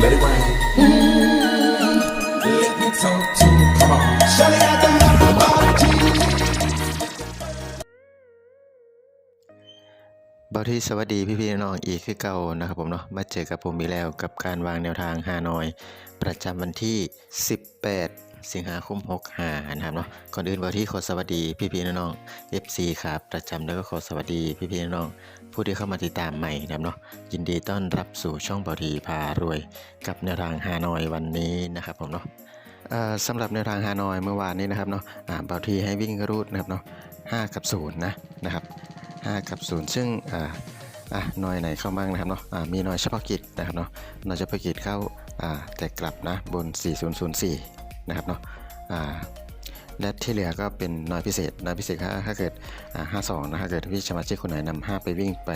Let it rain. Let me talk to you. Come on. Shawty got the love of บอที่สวัสดีพี่พี่น้องๆอีกคือเก่านะครับผมเนาะ มาเจอกับผมอีกแล้วกับการวางแนวทางฮานอย ประจำวันที่ 18 สิงหาคม65นะครับเนาะก่อนอื่นบอที่ขอสวัสดีพี่ๆน้องๆ FC ครับประจำแล้วก็ขอสวัสดีพี่ๆน้องๆผู้ที่เข้ามาติดตามใหม่นะครับเนาะยินดีต้อนรับสู่ช่องบอทีพารวย กับแนวทางฮานอยวันนี้นะครับผมเนาะสำหรับแนวทางฮานอยเมื่อวานนี้นะครับเนาะอ่าบอทีให้วิ่งรูดนะครับเนาะ5กับ0นะนะครับ5กับ0ซึ่งอ่าอะหน่อยไหนเข้าบ้างนะครับเนาะอ่ามีหน่อยเฉพาะกิจนะครับเนาะหน่อยเฉพาะกิจเข้าอ่าแต่กลับนะบน 4004 นะครับเนาะอ่าและที่เหลือก็เป็นน่อยพิเศษน่อยพิเศษถ้าถ้าเกิดอ่า52นะถ้าเกิดพี่สมาชิกคนไหนนำ5ไปวิ่งไป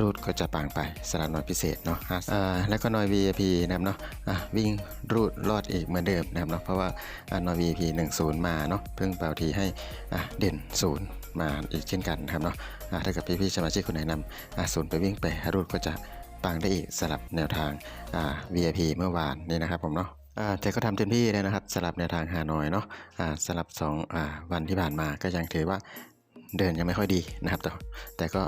รูดก็จะปางไปสลับน่อยพิเศษเนาะอ่าแล้วก็น่อย VIP นะครับเนาะอะวิ่งรูดรอดอีกเหมือนเดิมนะครับเนาะเพราะว่าอ่าน่อย VIP 10 มาเนาะเพิ่งเป่าทีให้อะเด่น 0 มาอีกเช่นกันนะครับเนาะอ่าถ้าเกิดพี่ๆสมาชิกคนไหนนำอ่าศูนย์ไปวิ่งไปรูดก็จะปังได้อีกสลับแนวทางอ่า VIP เมื่อวานนี่นะครับผมเนาะ แต่ก็ทำเต็มที่เลยนะครับสลับแนวทางฮาหน่อยเนาะอ่าสลับสองอ่าวันที่ผ่านมาก็ยังถือว่าเดินยังไม่ค่อยดีนะครับแต่แต่ก็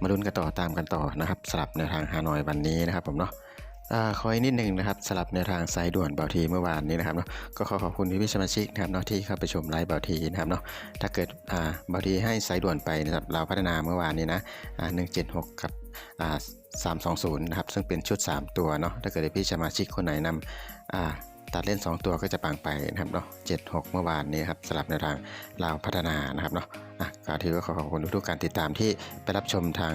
มาลุ้นกันต่อตามกันต่อนะครับสลับแนวทางฮาหน่อยวันนี้นะครับผมเนาะอ่าขออีกนิดหนึ่งนะครับสลับในวทางสายด่วนเบาทีเมื่อวานนี้นะครับเนาะก็ขอขอบคุณพี่พี่สมาชิกนะครับเนาะที่เข้าไปชมไลฟ์เบาทีนะครับเนาะถ้าเกิดอ่าเบาทีให้สายด่วนไปนะครับเราพัฒนาเมื่อวานนี้นะอ่า176กับอ่า320นะครับซึ่งเป็นชุด 3 ตัวเนาะถ้าเกิดพี่สมาชิกคนไหนนำอ่า ตัดเล่น 2 ตัวก็จะปังไปนะครับเนาะ76เมื่อวานนี้ครับสลับในวทางเราพัฒนานะครับเนาะอะก็ถือว่าขอขอบคุณทุกๆการติดตามที่ไปรับชมทาง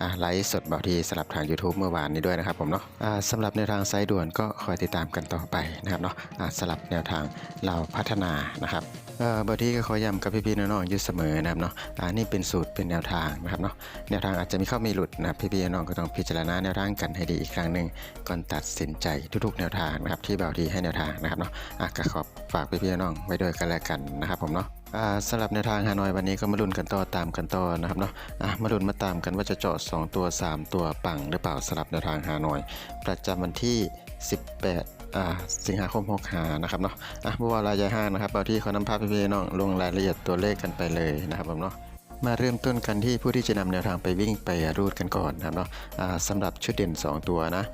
อ่าไลฟ์สดบาทีสลับทาง YouTube เมื่อวานนี้ด้วยนะครับผมเนาะอ่าสำหรับแนวทางไซด์ด่วนก็คอยติดตามกันต่อไปนะครับเนาะอ่าสลับแนวทางเราพัฒนานะครับ เอ่อเบาทีก็ขอย้ำกับพี่ๆน้องๆอยู่เสมอนะครับเนาะอ่านี่เป็นสูตรเป็นแนวทางนะครับเนาะแนวทางอาจจะมีเข้ามีหลุดนะพี่ๆน้องๆก็ต้องพิจารณาแนวทางกันให้ดีอีกครั้งหนึ่งก่อนตัดสินใจทุกๆ แนวทางนะครับที่เบาทีให้แนวทางนะครับเนาะอะก็ขอฝากพี่ๆน้องๆไว้ด้วยกันแล้วกันนะครับผมเนาะอ่าสำหรับแนวทางฮานอยวันนี้ก็มาลุ้นกันต่อตามกันต่อนะครับเนาะอะมาลุ้นมาตามกันว่าจะเจาะ 2 ตัว 3 ตัวปังหรือเปล่าสำหรับแนวทางฮานอย ประจำวันที่ 18 สิงหาคม65นะครับเนาะอะเมื่อวานรายใหญ่ห้างนะครับเอาที่เขานำภาพพี่น้องลงรายละเอียดตัวเลขกันไปเลยนะครับผมเนาะมาเริ่มต้นกันที่ผู้ที่จะนำแนวทางไปวิ่งไปรูดกันก่อนนะครับเนาะสำหรับชุดเด่น 2 ตัวนะ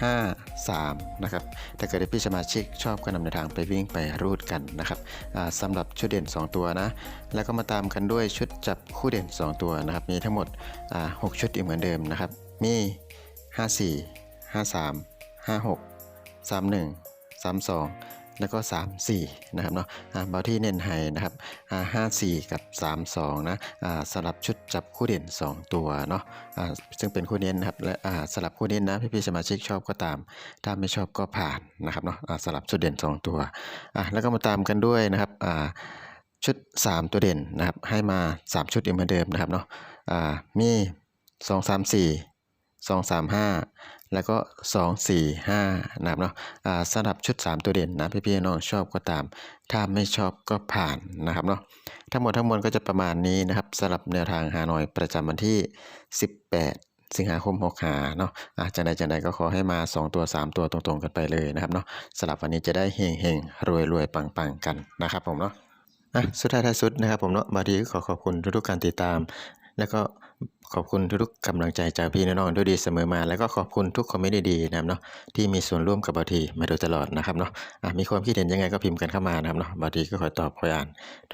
5 3นะครับถ้าเกิดพี่สมาชิกชอบก็นำในวทางไปวิ่งไปรูดกันนะครับสำหรับชุดเด่น 2 ตัวนะ แล้วก็มาตามกันด้วยชุดจับคู่เด่น 2 ตัวนะครับ มีทั้งหมด 6 ชุดอีกเหมือนเดิมนะครับ มี 54 53 56 31 32 แล้วก็ 34 นะครับเนาะอ่าเบาที่เน้นให้นะครับอ่า54 กับ 32 นะอ่าสลับชุดจับคู่เด่น 2 ตัวเนาะอ่าซึ่งเป็นคู่เน้นนะครับและอ่าสลับคู่เน้นนะพี่ๆสมาชิกชอบก็ตาม ถ้าไม่ชอบก็ผ่านนะครับเนาะอ่าสลับชุดเด่น 2 ตัวอะแล้วก็มาตามกันด้วยนะครับอ่าชุด 3 ตัวเด่นนะครับให้มา 3 ชุดอีกเหมือนเดิมนะครับเนาะอ่ามี 2 3 4 2 3 5 แล้วก็ 2 4 5นะครับเนาะอ่าสำหรับชุด 3 ตัวเด่นนะพี่ๆน้องชอบก็ตาม ถ้าไม่ชอบก็ผ่านนะครับเนาะทั้งหมดทั้งมวลก็จะประมาณนี้นะครับสำหรับแนวทางฮานอยประจำวันที่ 18สิงหาคม6หาเนาะอะจังใดจังใดก็ขอให้มา 2 ตัว 3 ตัวตรงๆกันไปเลยนะครับเนาะสำหรับวันนี้จะได้เฮงเฮงรวยรวยปังๆกันนะครับผมเนาะอะสุดท้ายท้ายสุดนะครับผมเนาะบาดีขอขอบคุณทุกๆการติดตาม แล้วก็ ขอบคุณทุกๆกำลังใจจากพี่น้องด้วยดีเสมอมา แล้วก็ขอบคุณทุกคอมเมนต์ดีๆนะครับเนาะที่มีส่วนร่วมกับบาทีมาโดยตลอดนะครับเนาะอะมีความคิดเห็นยังไงก็พิมพ์กันเข้ามานะครับเนาะบาทีก็คอยตอบคอยอ่าน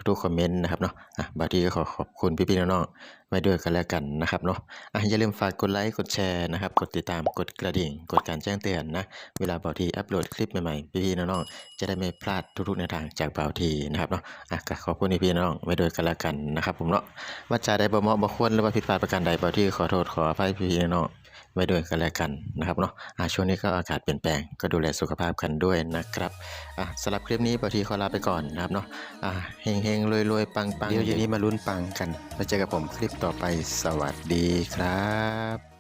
ทุกๆคอมเมนต์นะครับเนาะอะบาทีก็ขอขอบคุณพี่ๆน้องๆไว้ด้วยกันแล้วกันนะครับเนาะอะอย่าลืมฝากกดไลค์กดแชร์นะครับกดติดตามกดกระดิ่ง กดการแจ้งเตือนนะเวลาบาทีอัปโหลดคลิปใหม่ๆพี่ๆน้องๆจะได้ไม่พลาดทุกๆแนวทางจากบาทีนะครับเนาะอะก็ขอบคุณพี่ๆน้องๆไว้ด้วยกันแล้วกันนะครับผมเนาะว่าจาใดบ่เหมาะบ่ควรหรือว่าผิดพลาดประการใดบ่ที่ขอโทษขออภัยพี่น้องไว้ด้วยกันแล้วกันนะครับเนาะอะช่วงนี้ก็อากาศเปลี่ยนแปลงก็ดูแลสุขภาพกันด้วยนะครับอะสำหรับคลิปนี้บ่ที่ขอลาไปก่อนนะครับเนาะอะเฮงเฮงรวยรวยปังปังเดี๋ยวเย็นนี้มาลุ้นปังกันมาเจอกับผมคลิปต่อไปสวัสดีครับ